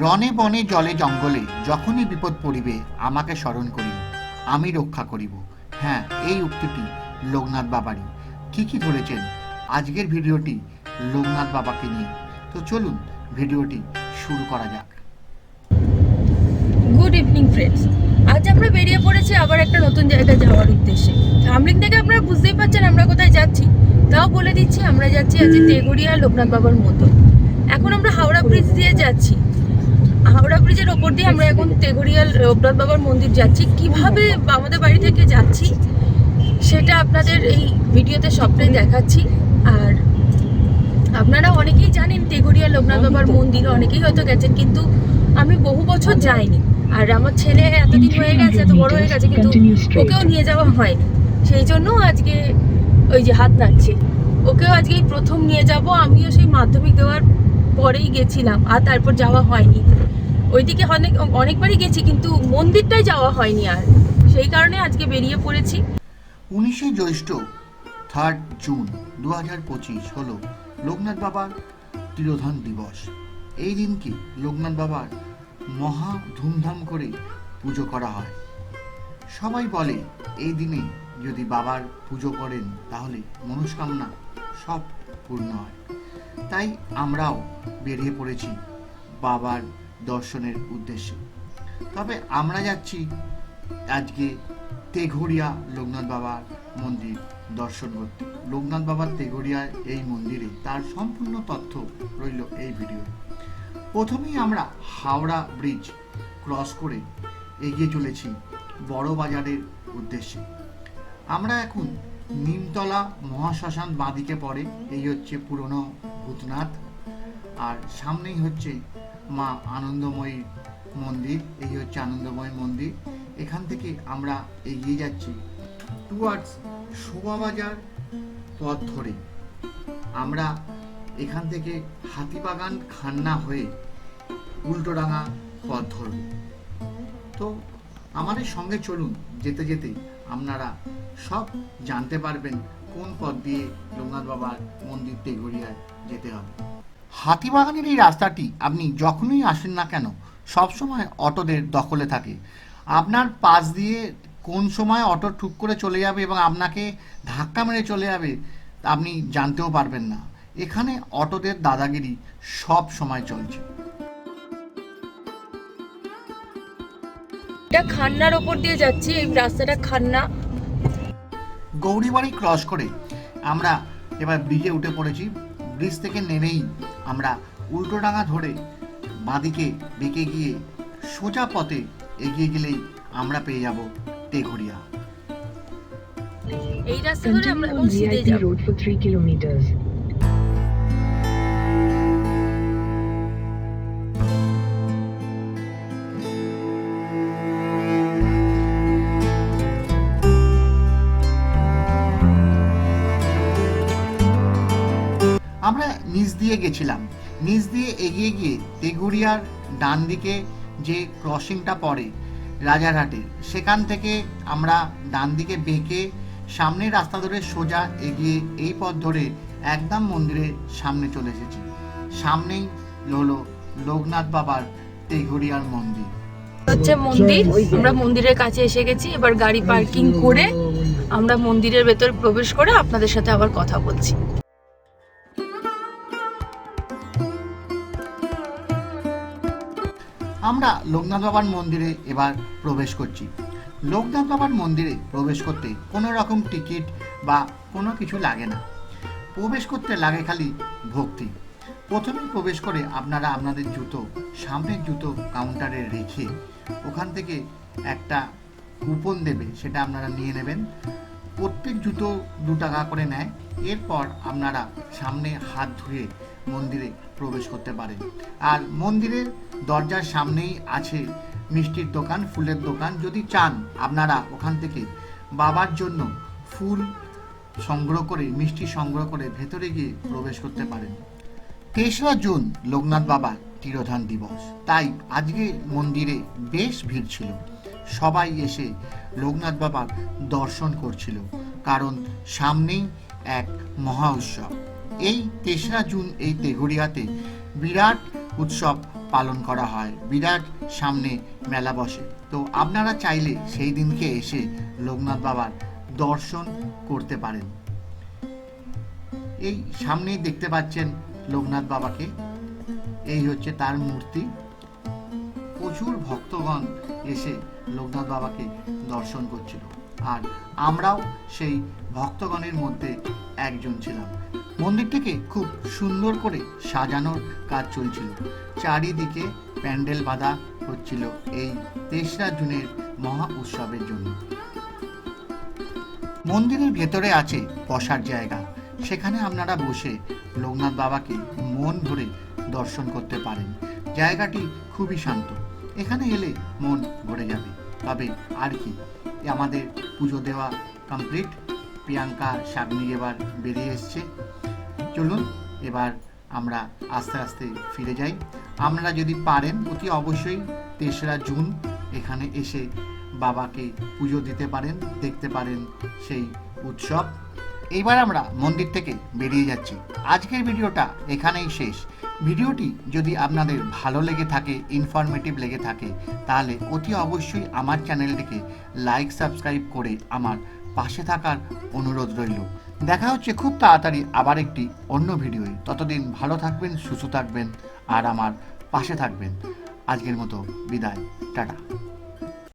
রনে বনে জলে জঙ্গলে যখনই বিপদ পড়িবে, আমাকে স্মরণ করিব আমি রক্ষা করিব। হ্যাঁ এই উক্তিটি লোকনাথ বাবারই। ঠিকই ধরেছেন? আজকের ভিডিওটি লোকনাথ বাবাকে নিয়ে। তো চলুন, ভিডিওটি শুরু করা যাক। গুড ইভিনিং ফ্রেন্ডস আজ আমরা বেরিয়ে পড়েছি আবার একটা নতুন জায়গায় যাওয়ার উদ্দেশ্যে। থামলিং থেকে আপনারা বুঝতেই পারছেন আমরা কোথায় যাচ্ছি। তাও বলে দিচ্ছি, আমরা যাচ্ছি আজ তেগুড়িয়া লোকনাথ বাবার মতো এখন আমরা হাওড়া ব্রিজ দিয়ে যাচ্ছি। হাওড়া ব্রিজের ওপর দিয়ে আমরা এখন তেগুড়িয়া লোকনাথ বাবার মন্দির যাচ্ছি। কীভাবে আমাদের বাড়ি থেকে যাচ্ছি সেটা আপনাদের এই ভিডিওতে সবটাই দেখাচ্ছি। আর আপনারা অনেকেই জানেন তেগুড়িয়া লোকনাথ বাবার মন্দির অনেকেই হয়তো গেছেন কিন্তু আমি বহু বছর যাইনি। আর আমার ছেলে এতদিন হয়ে গেছে এত বড় হয়ে গেছে কিন্তু ওকেও নিয়ে যাওয়া হয়নি। সেই জন্য আজকে ওই যে হাত নাড়ছে। ওকেও আজকে প্রথম নিয়ে যাব আমিও সেই মাধ্যমিক দেওয়ার পরেই গেছিলাম, আর তারপর যাওয়া হয়নি। ওইদিকে অনেক, অনেকবারই গেছি, কিন্তু মন্দিরটাই যাওয়া হয়নি আর। সেই কারণে আজকে বেরিয়ে পড়েছি। উনিশে জ্যৈষ্ঠ থার্ড জুন দু হাজার পঁচিশ হল লোকনাথ বাবার তিরোধান দিবস। এই দিনকে লোকনাথ বাবার মহা ধুমধাম করে পুজো করা হয়? সবাই বলে, এই দিনে যদি বাবার পুজো করেন, তাহলে মনস্কামনা সব পূর্ণ হয়। তাই আমরাও বেরিয়ে পড়েছি বাবার দর্শনের উদ্দেশ্যে। তবে আমরা যাচ্ছি আজকে তেঘরিয়া লোকনাথ বাবার মন্দির দর্শন করতে। লোকনাথ বাবার তেঘরিয়ার এই মন্দিরে তার সম্পূর্ণ তথ্য রইল এই ভিডিও প্রথমেই আমরা হাওড়া ব্রিজ ক্রস করে এগিয়ে চলেছি বড় বাজারের উদ্দেশ্যে। আমরা এখন নিমতলা মহাশ্মশান বাঁদিকে পড়ে। এই হচ্ছে পুরনো ভূতনাথ। আর সামনেই হচ্ছে মা আনন্দময়ী মন্দির। এই হচ্ছে আনন্দময় মন্দির। এখান থেকে আমরা এগিয়ে যাচ্ছি টুয়ার্ডস শোভাবাজার পথ ধরে। আমরা এখান থেকে হাতিবাগান খান্না হয়ে উল্টোডাঙা পথ ধরব। তো আমাদের সঙ্গে চলুন, যেতে যেতে আপনারা সব জানতে পারবেন কোন পথ দিয়ে লোকনাথ বাবার মন্দির তেঘরিয়ায় যেতে হবে। হাতিবাগানের এই রাস্তাটি আপনি যখনই আসেন না কেন সবসময় অটোদের দখলে থাকে। আপনার পাশ দিয়ে কোন সময় অটো ঠুক করে চলে যাবে এবং আপনাকে ধাক্কা মেরে চলে যাবে, আপনি জানতেও পারবেন না। এখানে অটোদের দাদাগিরি সব সময় চলছে। এটা খান্নার ওপর দিয়ে যাচ্ছি এই রাস্তাটা খান্না। গৌরীবাড়ি ক্রস করে আমরা এবার ব্রিজে উঠে পড়েছি। ব্রিজ থেকে নেমেই আমরা উল্টোডাঙা ধরে বাঁদিকে বেঁকে গিয়ে সোজা পথে এগিয়ে গেলেই আমরা পেয়ে যাব তেঘরিয়া। এই রাস্তা ধরে আমরা VIP যাব। দিয়ে গেছিলাম। নিচ দিয়ে এগিয়ে গিয়ে তেঘুরিয়ার ডান দিকে যে ক্রসিংটা পড়ে রাজারহাটে, সেখান থেকে আমরা ডান দিকে বেঁকে সামনের রাস্তা ধরে সোজা এগিয়ে এই পথ ধরে একদম মন্দিরের সামনে চলে এসেছি। সামনেই হলো লোকনাথ বাবার তেঘুরিয়ার মন্দির। হচ্ছে মন্দির। আমরা মন্দিরের কাছে এসে গেছি। এবার গাড়ি পার্কিং করে আমরা মন্দিরের ভেতর প্রবেশ করে আপনাদের সাথে আবার কথা বলছি। আমরা লোকনাথ বাবার মন্দিরে এবার প্রবেশ করছি। লোকনাথ বাবার মন্দিরে প্রবেশ করতে কোনো রকম টিকিট বা কোনো কিছু লাগে না। প্রবেশ করতে লাগে খালি ভক্তি। প্রথমে প্রবেশ করে আপনারা আপনাদের জুতো, সামনের জুতো কাউন্টারে রেখে ওখান থেকে একটা কুপন দেবে, সেটা আপনারা নিয়ে নেবেন। প্রত্যেক জুতো দু টাকা করে নেয়। এরপর আপনারা সামনে হাত ধুয়ে মন্দিরে প্রবেশ করতে পারেন। আর মন্দিরের দরজার সামনেই আছে মিষ্টির দোকান, ফুলের দোকান। যদি চান আপনারা ওখান থেকে বাবার জন্য ফুল সংগ্রহ করে, মিষ্টি সংগ্রহ করে ভেতরে গিয়ে প্রবেশ করতে পারেন। তেসরা জুন, লোকনাথ বাবার তিরোধান দিবস। তাই আজকে মন্দিরে বেশ ভিড় ছিল। সবাই এসে লোকনাথ বাবার দর্শন করছিল, কারণ সামনেই এক মহা উৎসব। এই তেসরা জুন এই তেঘরিয়াতে বিরাট উৎসব পালন করা হয়, বিরাট সামনে মেলা বসে। তো আপনারা চাইলে সেই দিনকে এসে লোকনাথ বাবার দর্শন করতে পারেন। এই সামনেই দেখতে পাচ্ছেন লোকনাথ বাবাকে। এই হচ্ছে তার মূর্তি। প্রচুর ভক্তগণ এসে লোকনাথ বাবাকে দর্শন করছিল। আর আমরাও সেই ভক্তগণের মধ্যে একজন ছিলাম। মন্দিরটিকে খুব সুন্দর করে সাজানোর কাজ চলছিল। চারিদিকে প্যান্ডেল বাঁধা হচ্ছিল এই তেসরা জুনের মহা উৎসবের জন্য। মন্দিরের ভেতরে আছে বসার জায়গা। সেখানে আপনারা বসে লোকনাথ বাবাকে মন ভরে দর্শন করতে পারেন। জায়গাটি খুবই শান্ত। এখানে এলে মন ভরে যাবে। তবে আর কি? আমাদের পুজো দেওয়া কমপ্লিট প্রিয়াঙ্কা সাগনি এবার বেরিয়ে এসছে। চলুন, এবার আমরা আস্তে আস্তে ফিরে যাই। আমরা যদি পারেন, অতি অবশ্যই তেসরা জুন এখানে এসে বাবাকে পুজো দিতে পারেন, দেখতে পারেন সেই উৎসব। এইবার আমরা মন্দির থেকে বেরিয়ে যাচ্ছি। আজকের ভিডিওটা এখানেই শেষ। ভিডিওটি যদি আপনাদের ভালো লেগে থাকে ইনফরমেটিভ লেগে থাকে, তাহলে অতি অবশ্যই আমার চ্যানেলটিকে লাইক সাবস্ক্রাইব করে আমার পাশে থাকার অনুরোধ রইল। দেখা হচ্ছে খুব তাড়াতাড়ি আবার একটি অন্য ভিডিওয়ে। ততদিন ভালো থাকবেন, সুস্থ থাকবেন আর আমার পাশে থাকবেন। আজকের মতো বিদায়। টাটা।